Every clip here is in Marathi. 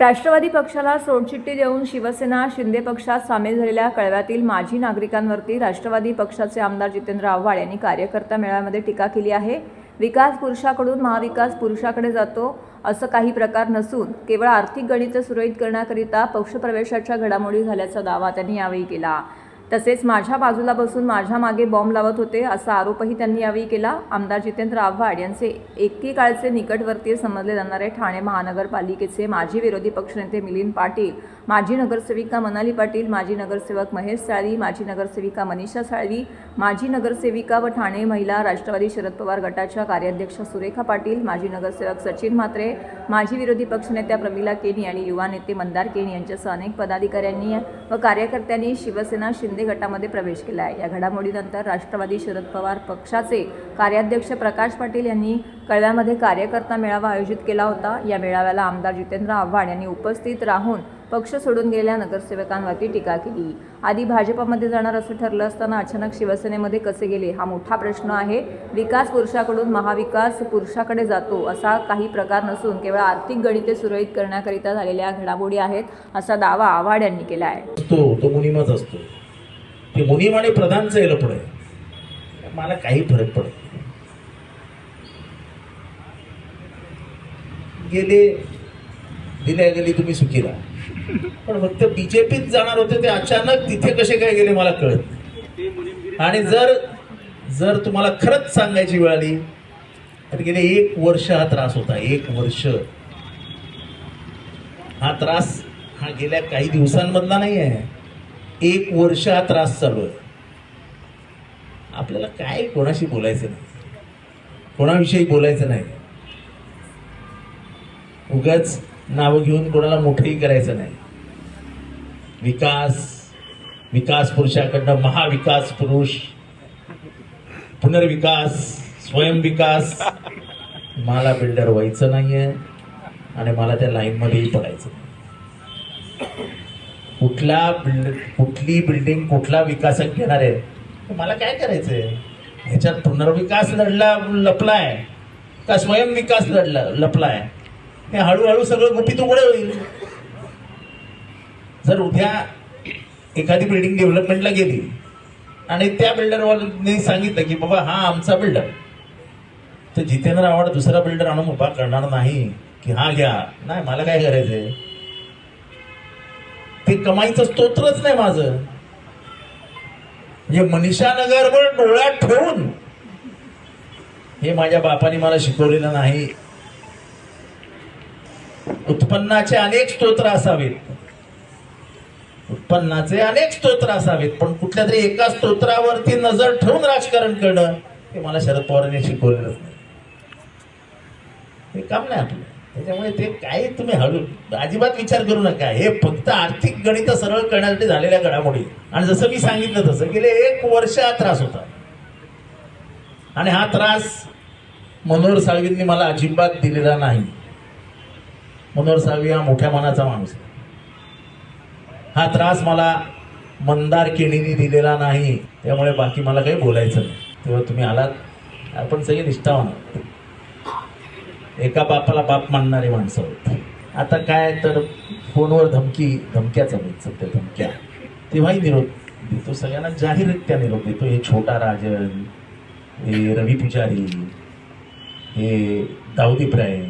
राष्ट्रवादी पक्षाला सोडचिठ्ठी देऊन शिवसेना शिंदे पक्षात सामील झालेल्या कळव्यातील माजी नागरिकांवरती राष्ट्रवादी पक्षाचे आमदार जितेंद्र आव्हाड यांनी कार्यकर्ता मेळाव्यामध्ये टीका केली आहे. विकास पुरुषाकडून महाविकास पुरुषाकडे जातो असं काही प्रकार नसून केवळ आर्थिक गणितं सुरळीत करण्याकरिता पक्षप्रवेशाच्या घडामोडी झाल्याचा दावा त्यांनी यावेळी केला. तसेच माझ्या बाजूला बसून माझ्या मागे बॉम्ब लावत होते असा आरोपही त्यांनी यावेळी केला. आमदार जितेंद्र आव्हाड यांचे एकेकाळचे निकटवर्तीय समजले जाणारे ठाणे महानगरपालिकेचे माजी विरोधी पक्षनेते मिलिंद पाटील माजी नगरसेविका मनाली पाटील माजी नगरसेवक महेश साळवी माजी नगरसेविका मनीषा साळवी माजी नगरसेविका व ठाणे महिला राष्ट्रवादी शरद पवार गटाच्या कार्याध्यक्ष सुरेखा पाटील माजी नगरसेवक सचिन म्हात्रे माजी विरोधी पक्षनेत्या प्रमिला केनी आणि युवा नेते मंदार केनी यांच्यासह अनेक पदाधिकाऱ्यांनी व कार्यकर्त्यांनी शिवसेना शिंदे गटामध्ये प्रवेश केला आहे. या घडामोडीनंतर राष्ट्रवादी शरद पवार पक्षाचे कार्याध्यक्ष प्रकाश पाटील यांनी कळव्यामध्ये कार्यकर्ता मेळावा आयोजित केला होता. या मेळाव्याला आमदार जितेंद्र आव्हाड यांनी उपस्थित राहून पक्ष सोडून गेलेल्या नगरसेवकांवरती टीका केली. आधी भाजपमध्ये जाणार असं ठरलं असताना अचानक शिवसेनेमध्ये कसे गेले हा मोठा प्रश्न आहे. विकास पुरुषाकडून महाविकास पुरुषाकडे जातो असा काही प्रकार नसून केवळ आर्थिक गणिते सुरळीत करण्याकरिता झालेल्या घडामोडी आहेत असा दावा आव्हाड यांनी केला आहे. तो तो असतो. ते मुनीम आणि प्रधानचं हे पुढे मला काही फरक पडत गेले दिल्या गेली तुम्ही सुखी राहा पण फक्त बीजेपीत जाणार होते ते अचानक तिथे कसे काय गेले मला कळत आणि जर जर तुम्हाला खरंच सांगायची वेळ आली तर गेले एक वर्ष हा त्रास होता एक वर्ष. हा त्रास हा गेल्या काही दिवसांमधला नाही आहे. एक वर्ष हा त्रास चालू आहे. आपल्याला काय कोणाशी बोलायचं नाही? कोणाविषयी बोलायचं नाही? उगाच नावं घेऊन कोणाला मोठंही करायचं नाही. विकास विकास पुरुषाकडनं महाविकास पुरुष पुनर्विकास स्वयंविकास मला बिल्डर व्हायचं नाहीये आणि मला त्या लाईनमध्येही पडायचं नाही. कुठला बिल्ड कुठली बिल्डिंग कुठला विकासक घेणार आहे? मला काय करायचंय? ह्याच्यात पुनर्विकास लढला लपलाय. का स्वयंविकास लढला लपलाय? हे हळूहळू सगळं गुपित उघडे होईल. जर उद्या एखादी बिल्डिंग डेव्हलपमेंटला गेली आणि त्या बिल्डरवाल्यांनी सांगितलं की बाबा हा आमचा बिल्डर तर जितेंद्र आव्हाड दुसरा बिल्डर आणून उभा करणार नाही की हा घ्या. नाही मला काय करायचंय? ते कमाईचं स्तोत्रच नाही माझं. म्हणजे मनीषानगरवर डोळ्यात ठेवून हे माझ्या बापाने मला शिकवलेलं नाही. उत्पन्नाचे अनेक स्तोत्र असावेत. उत्पन्नाचे अनेक स्तोत्र असावेत पण कुठल्या तरी एका स्तोत्रावरती नजर ठेवून राजकारण करणं हे मला शरद पवारांनी शिकवलेलं नाही. हे काम नाही आपलं. त्याच्यामुळे ते काय तुम्ही हळू अजिबात विचार करू नका. हे फक्त आर्थिक गणित सरळ करण्यासाठी झालेल्या घडामोडी. आणि जसं मी सांगितलं तसं गेले एक वर्ष हा त्रास होता. आणि हा त्रास मनोहर साळवींनी मला अजिबात दिलेला नाही. मनोहर साळवी हा मोठ्या मनाचा माणूस हा त्रास मला मंदार केणीने दिलेला नाही. त्यामुळे बाकी मला काही बोलायचं नाही. तेव्हा तुम्ही आलात. आपण सगळे निष्ठावान आहोत. एका बापाला बाप मानणारी माणसं होत. आता काय तर फोनवर धमकी धमक्याचा मिळत सध्या धमक्या. तेव्हाही निरोप देतो. सगळ्यांना जाहीररित्या निरोप देतो. हे छोटा राजन हे रवी पुजारी हे दाऊद इब्राहिम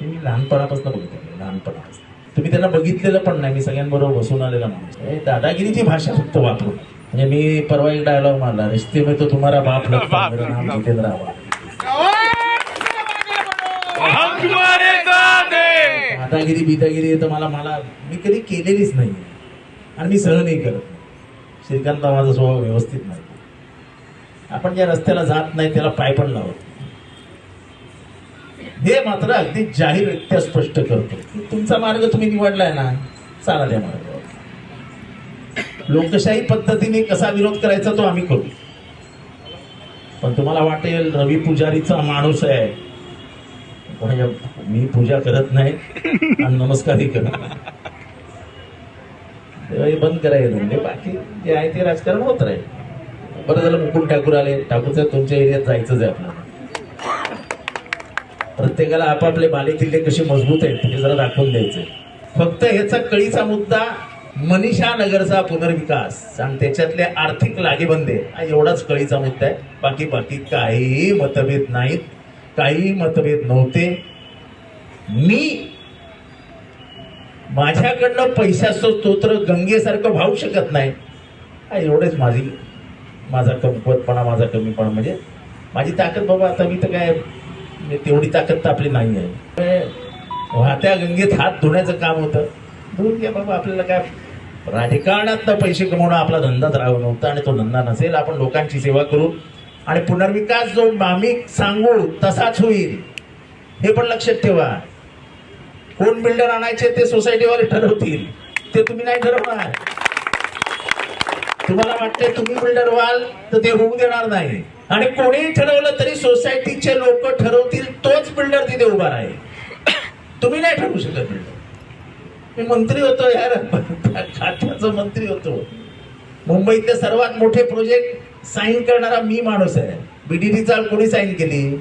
हे मी लहानपणापासून बघितलं लहानपणापासून. तुम्ही त्यांना बघितलेलं पण नाही. मी सगळ्यांबरोबर बसून आलेला माणूस हे दादागिरीची भाषा फक्त वापरून. म्हणजे मी परवा एक डायलॉग मारला रिश्ते में तो तुम्हारा बाप. जितेंद्र आव्हाड. दादागिरी बिदागिरी तर मला मला मी कधी केलेलीच नाही आणि मी सहनही करत नाही. श्रीकांत माझा स्वभाव व्यवस्थित नाही. आपण ज्या रस्त्याला जात नाही त्याला पाय पण लावत हे मात्र अगदी जाहीररित्या स्पष्ट करतो. की तुमचा मार्ग तुम्ही निवडलाय ना चाला त्या मार्गावर. लोकशाही पद्धतीने कसा विरोध करायचा तो आम्ही करू. पण तुम्हाला वाटेल रवी पुजारीचा माणूस आहे. म्हणजे मी पूजा करत नाही आणि नमस्कारही करत नाही. तेव्हा बंद करायला म्हणजे बाकी जे आहे ते राजकारण होत राहील. बरं झालं मुकुंद ठाकूर आले. ठाकूरचं तुमच्या एरियात जायचंच आहे आपल्याला. प्रत्येकाला आपापले बाले किल्ले कसे मजबूत आहेत हे जरा दाखवून द्यायचे फक्त ह्याचा कळीचा मुद्दा मनीषा नगरचा पुनर्विकास. आणि त्याच्यातले आर्थिक लागेबंदे हा एवढाच कळीचा मुद्दा आहे. बाकी बाकी काही मतभेद नाहीत. काही मतभेद नव्हते. मी माझ्याकडनं पैशाचं स्तोत्र गंगेसारखं भावू शकत नाही. एवढेच माझी माझा कमकुवतपणा माझा कमीपणा. म्हणजे माझी ताकद बाबा आता मी तर काय म्हणजे तेवढी ताकद तर आपली नाही आहे. वाहत्या गंगेत हात धुण्याचं काम होतं. धुवून घ्या बाबा आपल्याला काय राजकारणात पैसे कमवणं आपला धंदाच राहू नव्हता आणि तो धंदा नसेल. आपण लोकांची सेवा करू. आणि पुनर्विकास जो आम्ही सांगू तसाच होईल. हे पण लक्षात ठेवा. कोण बिल्डर आणायचे ते सोसायटीवाले ठरवतील. ते तुम्ही नाही ठरवणार. तुम्हाला वाटते तुम्ही बिल्डर व्हाल तर ते होऊ देणार नाही. आणि कोणीही ठरवलं तरी सोसायटीचे लोक ठरवतील तोच बिल्डर तिथे उभा राहील. तुम्ही नाही ठरवू शकत बिल्डर मी मंत्री होतो यार. खात्याचा मंत्री होतो. मुंबईतले सर्वात मोठे प्रोजेक्ट साईन करणारा मी माणूस आहे. बीडीडीचा कोणी साईन केली?